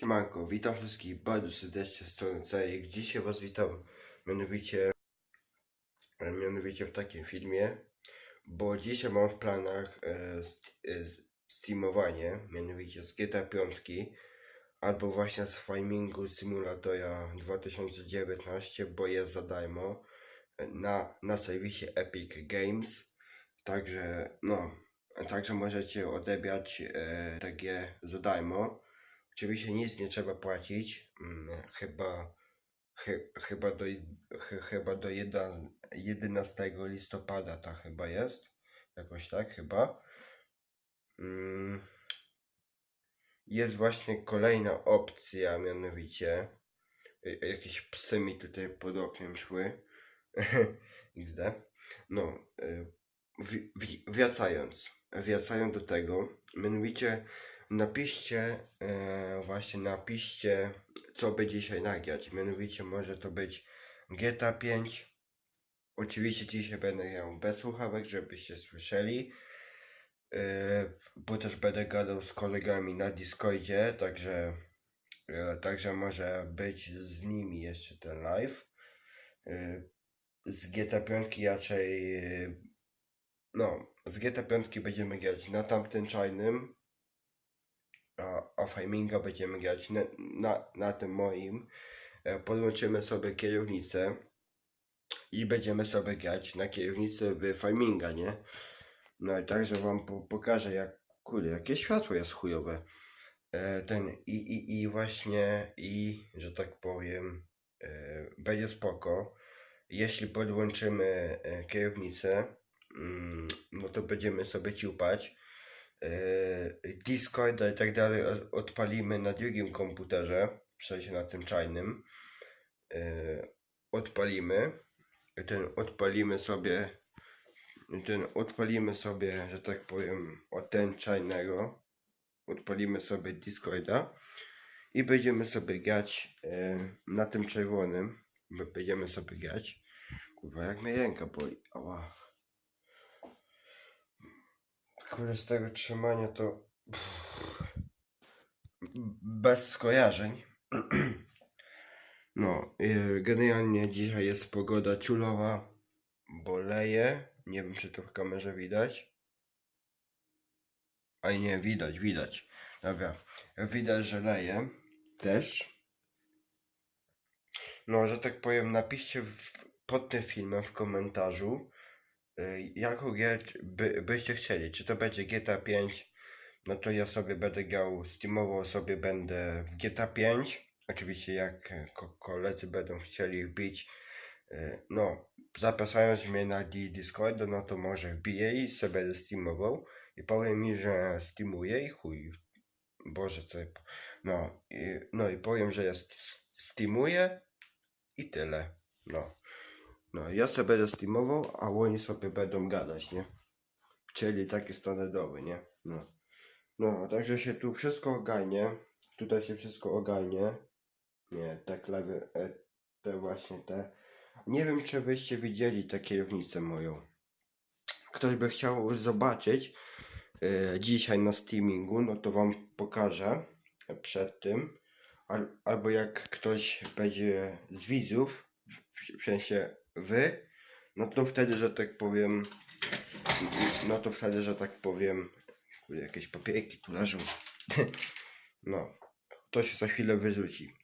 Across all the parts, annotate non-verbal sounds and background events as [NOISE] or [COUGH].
Siemanko, witam wszystkich bardzo serdecznie z strony Cejek. Dzisiaj was witam mianowicie, mianowicie w takim filmie, bo dzisiaj mam w planach e, st, e, mianowicie z GTA 5 albo właśnie z Farmingu Simulatora 2019, bo jest za darmo e, na, na serwisie Epic Games. Także no, także możecie odebrać e, takie za darmo. Oczywiście nic nie trzeba płacić. mm, Chyba, chy, chyba do, chy, chyba do jedna, 11 listopada ta chyba jest. Jakoś tak chyba. Mm, Jest właśnie kolejna opcja, mianowicie y, jakieś psy mi tutaj pod oknem szły. [LAUGHS] XD. No, y, wracając, wracając do tego, mianowicie napiszcie, e, właśnie napiszcie, co by dzisiaj nagrać. Mianowicie może to być GTA 5. Oczywiście dzisiaj będę grał bez słuchawek, żebyście słyszeli. E, bo też będę gadał z kolegami na Discordzie, także, e, także może być z nimi jeszcze ten live. E, z GTA 5 raczej, e, no, z GTA 5 będziemy grać na tamtym czarnym, a, a będziemy grać na, na, na tym moim. E, Podłączymy sobie kierownicę i będziemy sobie grać na kierownicy w Faminga, nie? No i także wam po, pokażę jak, kurde, jakie światło jest chujowe. E, ten i, i, i właśnie, i, że tak powiem, e, będzie spoko. Jeśli podłączymy e, kierownicę, mm, no to będziemy sobie ciupać. E, Discorda i tak dalej odpalimy na drugim komputerze, w sensie na tym czajnym. E, Odpalimy. Ten odpalimy sobie, ten odpalimy sobie, że tak powiem, od ten czajnego. Odpalimy sobie Discorda i będziemy sobie grać e, na tym czerwonym. Będziemy sobie grać. Kurwa, jak mnie ręka boli. Ała. Kurde, z tego trzymania to bez skojarzeń. No, yy, generalnie dzisiaj jest pogoda ciulowa, bo leje. Nie wiem, czy to w kamerze widać. A nie, widać, widać. Dobra, widać, że leje też. No, że tak powiem, napiszcie w, pod tym filmem w komentarzu, y, jaką grę by, byście chcieli. Czy to będzie GTA 5, no to ja sobie będę grał, steamowo sobie będę w GTA 5. Oczywiście jak e, ko koledzy będą chcieli wbić, y, no, zapraszając mnie na Di- Discorda, no to może wbiję i sobie będę steamował i powiem mi, że steamuję i chuj. Boże, co No, i, no i powiem, że ja st- steamuję i tyle. No. No, ja sobie będę streamował, a oni sobie będą gadać, nie? Czyli taki standardowy, nie? No. No, także się tu wszystko ogarnie. Tutaj się wszystko ogarnie. Nie, te klawy, e, te właśnie te. Nie wiem, czy byście widzieli tę kierownicę moją. Ktoś by chciał zobaczyć e, dzisiaj na streamingu, no to wam pokażę przed tym. Al, albo jak ktoś będzie z widzów, w, w sensie wy, no to wtedy, że tak powiem, no to wtedy, że tak powiem, jakieś papierki tu leżą. [LAUGHS] No, to się za chwilę wyrzuci.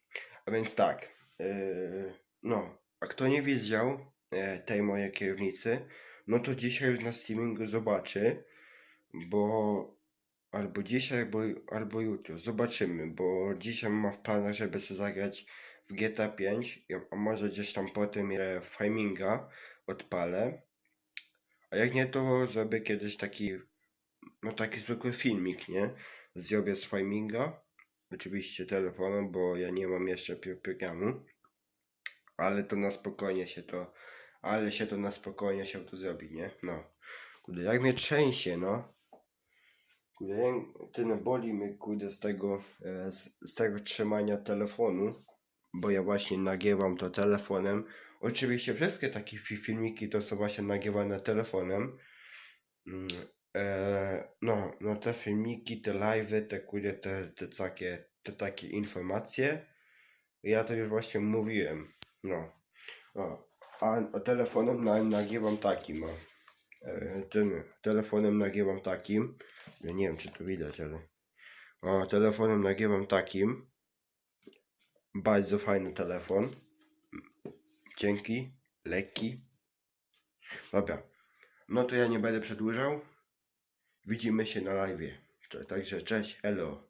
A więc tak, yy, no, a kto nie widział e, tej mojej kierownicy, no to dzisiaj na streamingu zobaczy, bo albo dzisiaj, albo, albo jutro, zobaczymy, bo dzisiaj mam w planach, żeby sobie zagrać w GTA 5, a może gdzieś tam potem e, Framinga odpalę. A jak nie, to zrobię kiedyś taki, no taki zwykły filmik, nie? Zrobię z Framinga, oczywiście telefonem, bo ja nie mam jeszcze programu, ale to na spokojnie się to, ale się to na spokojnie się to zrobi, nie? No, kurde, jak mnie trzęsie, no. Kurde, ten boli mnie, kurde, z tego, e, z, z tego trzymania telefonu, bo ja właśnie nagrywam to telefonem. Oczywiście wszystkie takie fi- filmiki to są właśnie nagrywane telefonem. Mm, E, no, no te filmiki, te live'y, te kurde, te, te takie te takie informacje. Ja to już właśnie mówiłem. No. A telefonem na, nagrywam takim. O. E, tym telefonem nagrywam takim. Nie wiem, czy to widać, ale. O, telefonem nagrywam takim. Bardzo fajny telefon. Dzięki. Lekki. Dobra. No to ja nie będę przedłużał. Widzimy się na live. Także cześć, elo.